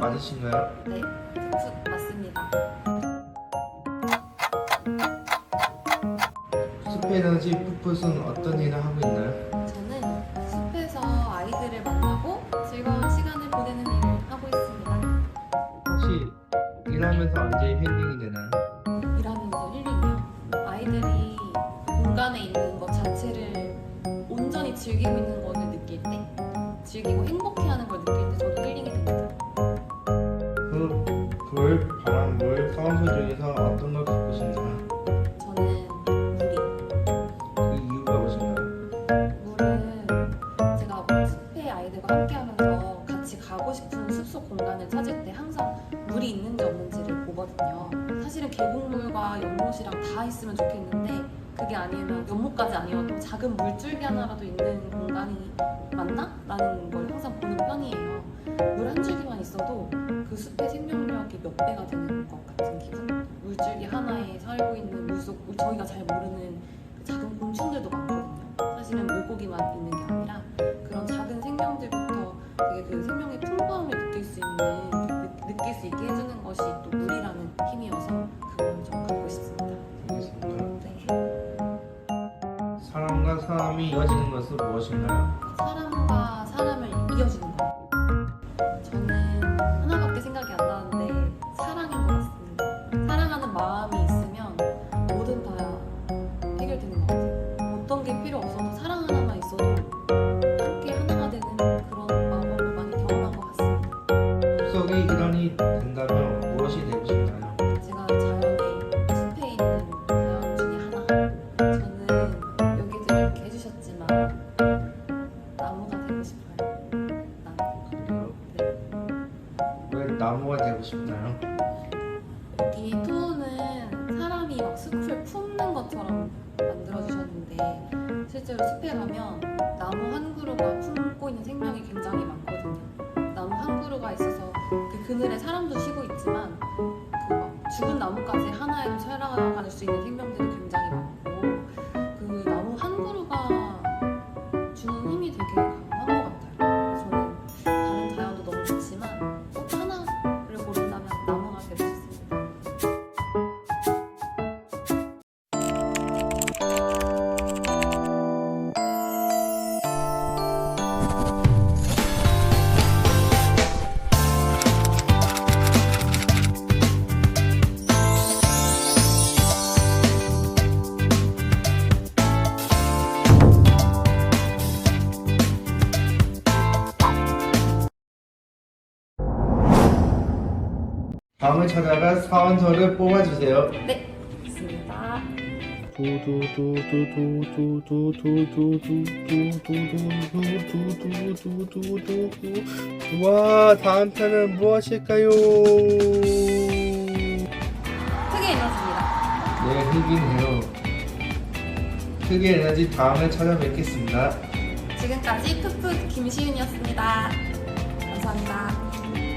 맞으신가요? 네, 풋 맞습니다. 숲에너지 풋풋은 어떤 일을 하고 있나요? 저는 숲에서 아이들을 만나고 즐거운 시간을 보내는 일을 하고 있습니다. 혹시 일하면서 언제 힐링이 되나요? 일하면서 힐링이요. 아이들이 공간에 있는 것 자체를 온전히 즐기고 있는 것을 느낄 때, 즐기고 행복해하는 숲속 공간을 찾을 때 항상 물이 있는지 없는지를 보거든요. 사실은 계곡물과 연못이랑 다 있으면 좋겠는데 그게 아니면 연못까지 아니어도 작은 물줄기 하나라도 있는 공간이 맞나? 라는 걸 항상 보는 편이에요. 물 한 줄기만 있어도 그 숲의 생명력이 몇 배가 되는 것 같은 기분? 물줄기 하나에 살고 있는 물속 저희가 잘 모르는 그 작은 곤충들도 많거든요. 사실은 물고기만 있는 게 아니라 되게 그 생명의 풍부함을 느낄 수 있는 느, 느낄 수 있게 해주는 것이 또 물이라는 힘이어서 그걸 좀 갖고 싶습니다. 네. 사람과 사람이 이어지는 것은 무엇인가요? 사람과 사람을 이어주는 거. 저는 하나밖에 생각이 안 나는데 사랑인 것 같습니다. 사랑하는 마음이 있으면 뭐든 다 해결되는 것 같아요. 숲속에 일원이 된다면 무엇이 되고 싶나요? 제가 자연의 숲에 있는 자연 중에 하나. 저는 여기도 이렇게 해주셨지만 나무가 되고 싶어요. 나무. 네. 왜 나무가 되고 싶나요? 이 토는 사람이 막 숲을 품는 것처럼 만들어 주셨는데 실제로 숲에 가면 나무 그 그늘에 사람도 쉬고 있지만 그 막 죽은 나무까지 하나에 살아갈 수 있는 생명들이 다음을 찾아가 사원서를 뽑아주세요. 네, 있습니다. 와 다음 편은 무엇일까요? 크게 에너지입니다. 네 흑인해요. 흑의 에너지 다음에 찾아뵙겠습니다. 지금까지 푸푸 김시윤이었습니다. 감사합니다.